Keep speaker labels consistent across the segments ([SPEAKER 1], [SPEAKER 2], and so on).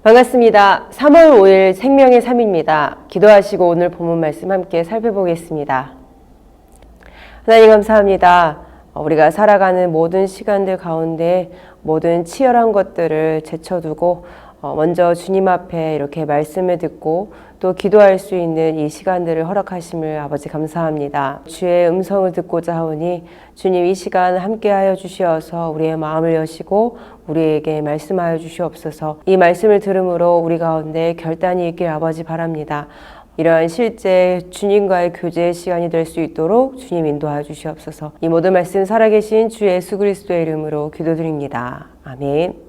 [SPEAKER 1] 반갑습니다. 3월 5일 생명의 3입니다. 기도하시고 오늘 본문 말씀 함께 살펴보겠습니다. 하나님 감사합니다. 어, 우리가 살아가는 모든 시간들 가운데 모든 치열한 것들을 제쳐두고 어, 먼저 주님 앞에 이렇게 말씀을 듣고 또 기도할 수 있는 이 시간들을 허락하심을 아버지 감사합니다. 주의 음성을 듣고자 하오니 주님 이 시간 함께하여 주시어서 우리의 마음을 여시고 우리에게 말씀하여 주시옵소서. 이 말씀을 들음으로 우리 가운데 결단이 있길 아버지 바랍니다. 이러한 실제 주님과의 교제의 시간이 될 수 있도록 주님 인도하여 주시옵소서. 이 모든 말씀 살아계신 주 예수 그리스도의 이름으로 기도드립니다. 아멘.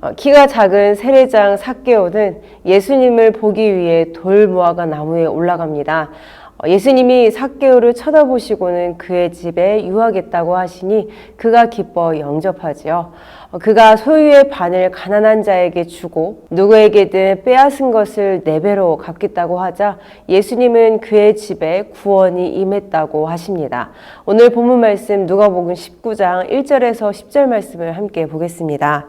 [SPEAKER 1] 어, 키가 작은 세례장 삭개오는 예수님을 보기 위해 돌 모아가 나무에 올라갑니다. 어, 예수님이 삭개오를 쳐다보시고는 그의 집에 유하겠다고 하시니 그가 기뻐 영접하지요. 어, 그가 소유의 반을 가난한 자에게 주고 누구에게든 빼앗은 것을 네 배로 갚겠다고 하자 예수님은 그의 집에 구원이 임했다고 하십니다. 오늘 본문 말씀 누가복음 19장 1절에서 10절 말씀을 함께 보겠습니다.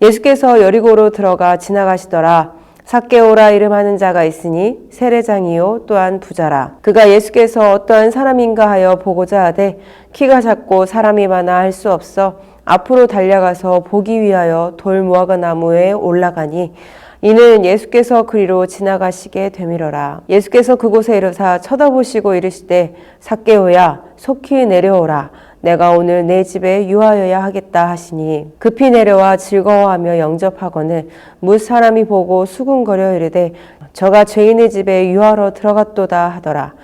[SPEAKER 1] 예수께서 여리고로 들어가 지나가시더라. 삭개오라 이름하는 자가 있으니 세례장이요 또한 부자라. 그가 예수께서 어떠한 사람인가 하여 보고자 하되 키가 작고 사람이 많아 할 수 없어 앞으로 달려가서 보기 위하여 돌 무화과 나무에 올라가니 이는 예수께서 그리로 지나가시게 되밀어라. 예수께서 그곳에 이르사 쳐다보시고 이르시되 삭개오야 속히 내려오라. 내가 오늘 내 집에 유하여야 하겠다 하시니 급히 내려와 즐거워하며 영접하거늘 무 사람이 보고 수군거려 이르되 저가 죄인의 집에 유하러 들어갔도다 하더라.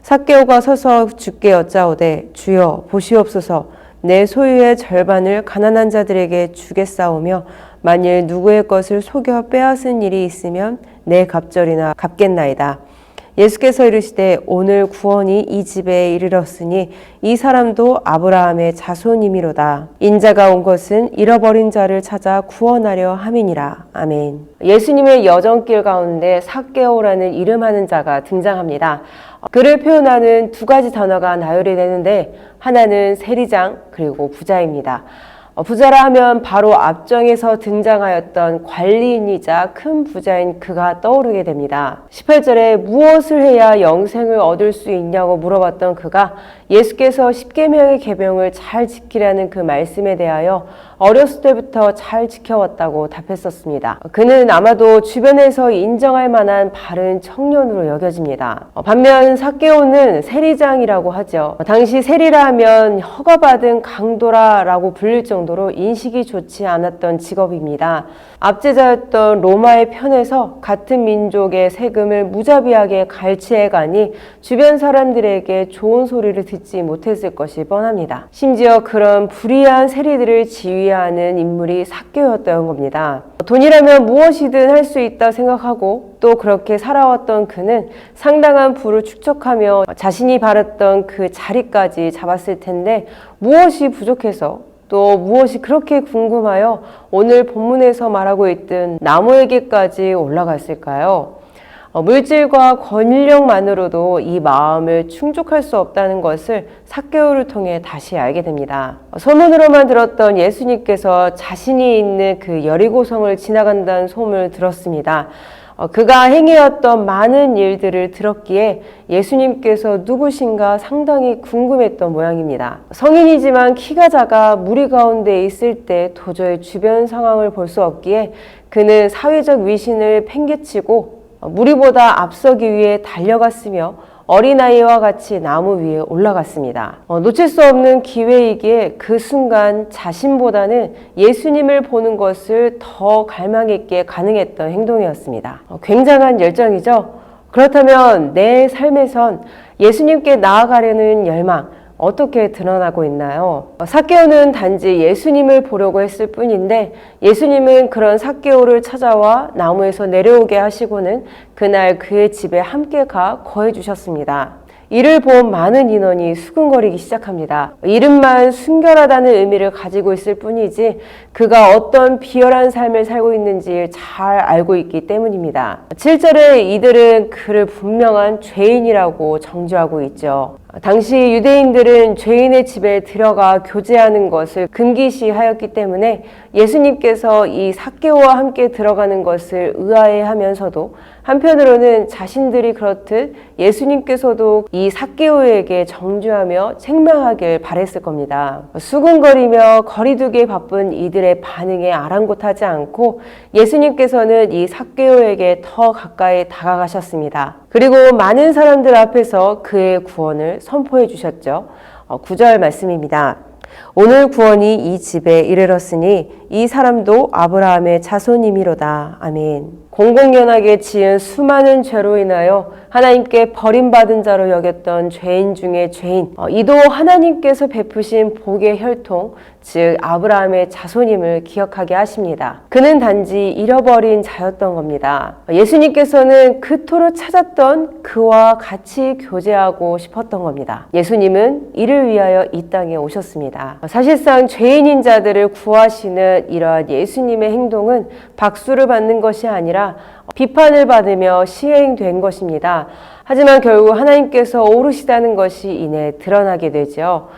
[SPEAKER 1] 삭개오가 서서 주께 여짜오되 주여 보시옵소서 내 소유의 절반을 가난한 자들에게 주겠사오며 만일 누구의 것을 속여 빼앗은 일이 있으면 내 갑절이나 갚겠나이다. 예수께서 이르시되 오늘 구원이 이 집에 이르렀으니 이 사람도 아브라함의 자손이미로다. 인자가 온 것은 잃어버린 자를 찾아 구원하려 함이니라. 아멘. 예수님의 여정길 가운데 삭개오라는 이름하는 자가 등장합니다. 그를 표현하는 두 가지 단어가 나열이 되는데 하나는 세리장 그리고 부자입니다. 어, 부자라 하면 바로 앞정에서 등장하였던 관리인이자 큰 부자인 그가 떠오르게 됩니다. 18절에 무엇을 해야 영생을 얻을 수 있냐고 물어봤던 그가 예수께서 십계명의 계명을 잘 지키라는 그 말씀에 대하여 어렸을 때부터 잘 지켜왔다고 답했었습니다. 그는 아마도 주변에서 인정할 만한 바른 청년으로 여겨집니다. 어, 반면 삭개오는 세리장이라고 하죠. 당시 세리라 하면 허가받은 강도라라고 불릴 정도로 인식이 좋지 않았던 직업입니다. 압제자였던 로마의 편에서 같은 민족의 세금을 무자비하게 갈취해 가니 주변 사람들에게 좋은 소리를 듣지 못했을 것이 뻔합니다. 심지어 그런 불의한 세리들을 지휘 하는 인물이 삭개였던 겁니다. 돈이라면 무엇이든 할 수 있다 생각하고 또 그렇게 살아왔던 그는 상당한 부를 축적하며 자신이 바랐던 그 자리까지 잡았을 텐데 무엇이 부족해서 또 무엇이 그렇게 궁금하여 오늘 본문에서 말하고 있던 나무에게까지 올라갔을까요? 어, 물질과 권력만으로도 이 마음을 충족할 수 없다는 것을 삭개오를 통해 다시 알게 됩니다. 어, 소문으로만 들었던 예수님께서 자신이 있는 그 여리고성을 지나간다는 소문을 들었습니다. 어, 그가 행해왔던 많은 일들을 들었기에 예수님께서 누구신가 상당히 궁금했던 모양입니다. 성인이지만 키가 작아 무리 가운데 있을 때 도저히 주변 상황을 볼 수 없기에 그는 사회적 위신을 팽개치고 무리보다 앞서기 위해 달려갔으며 어린아이와 같이 나무 위에 올라갔습니다. 어, 놓칠 수 없는 기회이기에 그 순간 자신보다는 예수님을 보는 것을 더 갈망 있게 가능했던 행동이었습니다. 어, 굉장한 열정이죠? 그렇다면 내 삶에선 예수님께 나아가려는 열망, 어떻게 드러나고 있나요? 어, 사개오는 단지 예수님을 보려고 했을 뿐인데 예수님은 그런 사개오를 찾아와 나무에서 내려오게 하시고는 그날 그의 집에 함께 가 거해 주셨습니다. 이를 본 많은 인원이 수근거리기 시작합니다. 이름만 순결하다는 의미를 가지고 있을 뿐이지 그가 어떤 비열한 삶을 살고 있는지 잘 알고 있기 때문입니다. 7절에 이들은 그를 분명한 죄인이라고 정죄하고 있죠. 당시 유대인들은 죄인의 집에 들어가 교제하는 것을 금기시하였기 때문에 예수님께서 이 사개오와 함께 들어가는 것을 의아해하면서도 한편으로는 자신들이 그렇듯 예수님께서도 이 사개오에게 정죄하며 책망하길 바랬을 겁니다. 수군거리며 거리두기에 바쁜 이들의 반응에 아랑곳하지 않고 예수님께서는 이 사개오에게 더 가까이 다가가셨습니다. 그리고 많은 사람들 앞에서 그의 구원을 선포해 주셨죠. 9절 말씀입니다. 오늘 구원이 이 집에 이르렀으니 이 사람도 아브라함의 자손이미로다. 아멘. 공공연하게 지은 수많은 죄로 인하여 하나님께 버림받은 자로 여겼던 죄인 중에 죄인, 어, 이도 하나님께서 베푸신 복의 혈통, 즉 아브라함의 자손임을 기억하게 하십니다. 그는 단지 잃어버린 자였던 겁니다. 예수님께서는 그토록 찾았던 그와 같이 교제하고 싶었던 겁니다. 예수님은 이를 위하여 이 땅에 오셨습니다. 사실상 죄인인 자들을 구하시는 이러한 예수님의 행동은 박수를 받는 것이 아니라 비판을 받으며 시행된 것입니다. 하지만 결국 하나님께서 오르시다는 것이 이내 드러나게 되죠.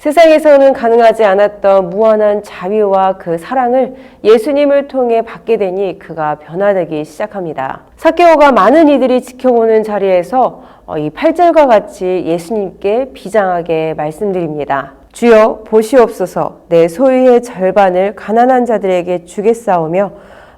[SPEAKER 1] 세상에서는 가능하지 않았던 무한한 자비와 그 사랑을 예수님을 통해 받게 되니 그가 변화되기 시작합니다. 사케오가 많은 이들이 지켜보는 자리에서 이 8절과 같이 예수님께 비장하게 말씀드립니다. 주여 보시옵소서 내 소유의 절반을 가난한 자들에게 주겠사오며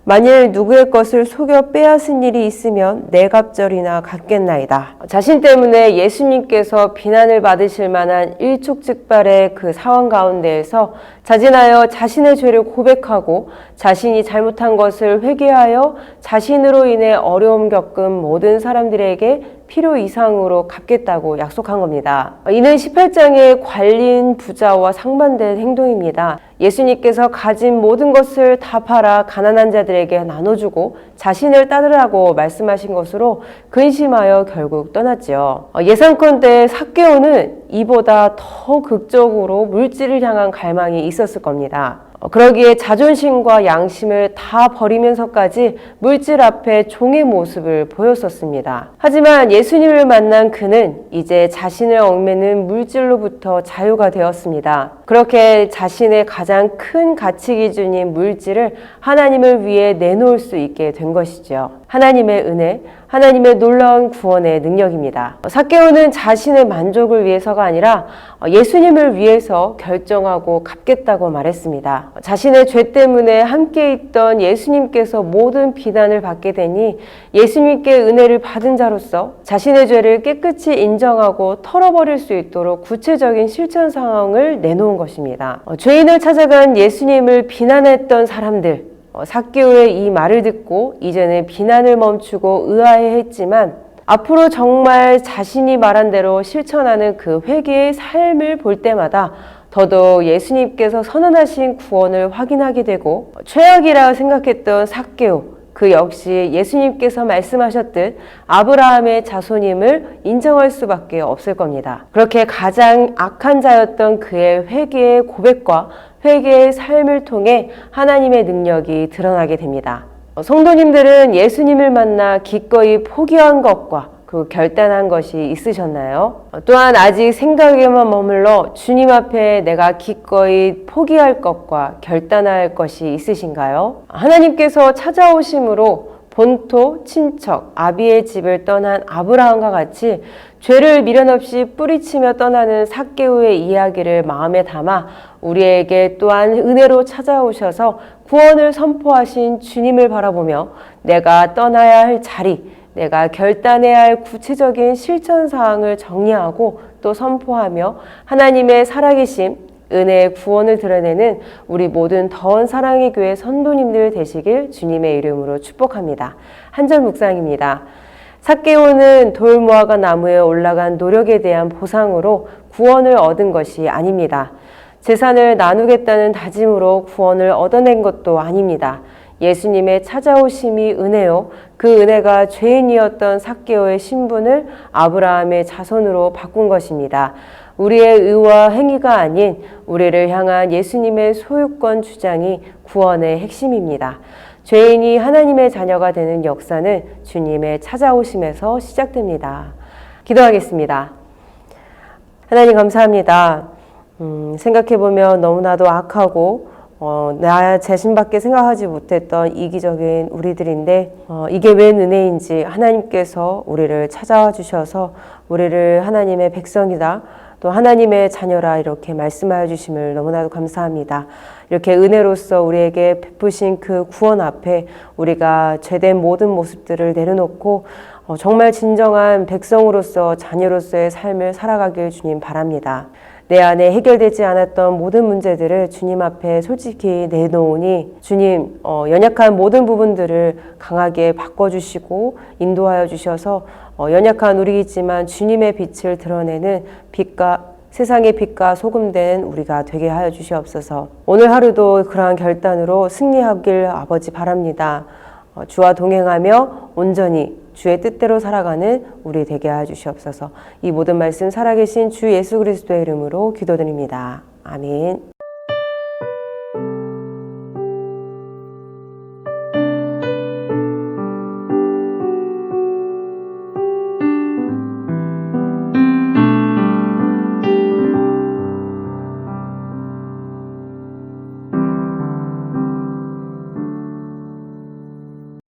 [SPEAKER 1] 만일 누구의 것을 속여 빼앗은 일이 있으면 내 갑절이나 갖겠나이다. 자신 때문에 예수님께서 비난을 받으실 만한 일촉즉발의 그 상황 가운데에서 자진하여 자신의 죄를 고백하고 자신이 잘못한 것을 회개하여 자신으로 인해 어려움 겪은 모든 사람들에게 필요 이상으로 갚겠다고 약속한 겁니다. 이는 18장의 관리인 부자와 상반된 행동입니다. 예수님께서 가진 모든 것을 다 팔아 가난한 자들에게 나눠주고 자신을 따르라고 말씀하신 것으로 근심하여 결국 떠났지요. 예상컨대 사개오는 이보다 더 극적으로 물질을 향한 갈망이 있었을 겁니다. 어, 그러기에 자존심과 양심을 다 버리면서까지 물질 앞에 종의 모습을 보였었습니다. 하지만 예수님을 만난 그는 이제 자신을 얽매는 물질로부터 자유가 되었습니다. 그렇게 자신의 가장 큰 가치 기준인 물질을 하나님을 위해 내놓을 수 있게 된 것이죠. 하나님의 은혜, 하나님의 놀라운 구원의 능력입니다. 사케오는 자신의 만족을 위해서가 아니라 예수님을 위해서 결정하고 갚겠다고 말했습니다. 자신의 죄 때문에 함께 있던 예수님께서 모든 비난을 받게 되니 예수님께 은혜를 받은 자로서 자신의 죄를 깨끗이 인정하고 털어버릴 수 있도록 구체적인 실천 상황을 내놓은 것입니다. 죄인을 찾아간 예수님을 비난했던 사람들, 어, 사개오의 이 말을 듣고 이제는 비난을 멈추고 의아해했지만 앞으로 정말 자신이 말한 대로 실천하는 그 회개의 삶을 볼 때마다 더더욱 예수님께서 선언하신 구원을 확인하게 되고 최악이라 생각했던 사개오 그 역시 예수님께서 말씀하셨듯 아브라함의 자손임을 인정할 수밖에 없을 겁니다. 그렇게 가장 악한 자였던 그의 회개의 고백과 회개의 삶을 통해 하나님의 능력이 드러나게 됩니다. 성도님들은 예수님을 만나 기꺼이 포기한 것과 그 결단한 것이 있으셨나요? 또한 아직 생각에만 머물러 주님 앞에 내가 기꺼이 포기할 것과 결단할 것이 있으신가요? 하나님께서 찾아오심으로 본토, 친척, 아비의 집을 떠난 아브라함과 같이 죄를 미련 없이 뿌리치며 떠나는 사개우의 이야기를 마음에 담아 우리에게 또한 은혜로 찾아오셔서 구원을 선포하신 주님을 바라보며 내가 떠나야 할 자리, 내가 결단해야 할 구체적인 실천 사항을 정리하고 또 선포하며 하나님의 살아계심, 은혜의 구원을 드러내는 우리 모든 더운 사랑의 교회 선도님들 되시길 주님의 이름으로 축복합니다. 한절 묵상입니다. 삭개오는 돌무화과 나무에 올라간 노력에 대한 보상으로 구원을 얻은 것이 아닙니다. 재산을 나누겠다는 다짐으로 구원을 얻어낸 것도 아닙니다. 예수님의 찾아오심이 은혜요. 그 은혜가 죄인이었던 삭개오의 신분을 아브라함의 자손으로 바꾼 것입니다. 우리의 의와 행위가 아닌 우리를 향한 예수님의 소유권 주장이 구원의 핵심입니다. 죄인이 하나님의 자녀가 되는 역사는 주님의 찾아오심에서 시작됩니다. 기도하겠습니다. 하나님 감사합니다. 음, 생각해보면 너무나도 악하고 어, 나 자신밖에 생각하지 못했던 이기적인 우리들인데 어, 이게 웬 은혜인지 하나님께서 우리를 찾아와 주셔서 우리를 하나님의 백성이다 또 하나님의 자녀라 이렇게 말씀하여 주심을 너무나도 감사합니다. 이렇게 은혜로서 우리에게 베푸신 그 구원 앞에 우리가 죄된 모든 모습들을 내려놓고 어, 정말 진정한 백성으로서 자녀로서의 삶을 살아가길 주님 바랍니다. 내 안에 해결되지 않았던 모든 문제들을 주님 앞에 솔직히 내놓으니 주님 어, 연약한 모든 부분들을 강하게 바꿔주시고 인도하여 주셔서 어, 연약한 우리이지만 주님의 빛을 드러내는 빛과 세상의 빛과 소금된 우리가 되게 하여 주시옵소서. 오늘 하루도 그러한 결단으로 승리하길 아버지 바랍니다. 어, 주와 동행하며 온전히 주의 뜻대로 살아가는 우리 되게 하여 주시옵소서. 이 모든 말씀 살아계신 주 예수 그리스도의 이름으로 기도드립니다. 아멘.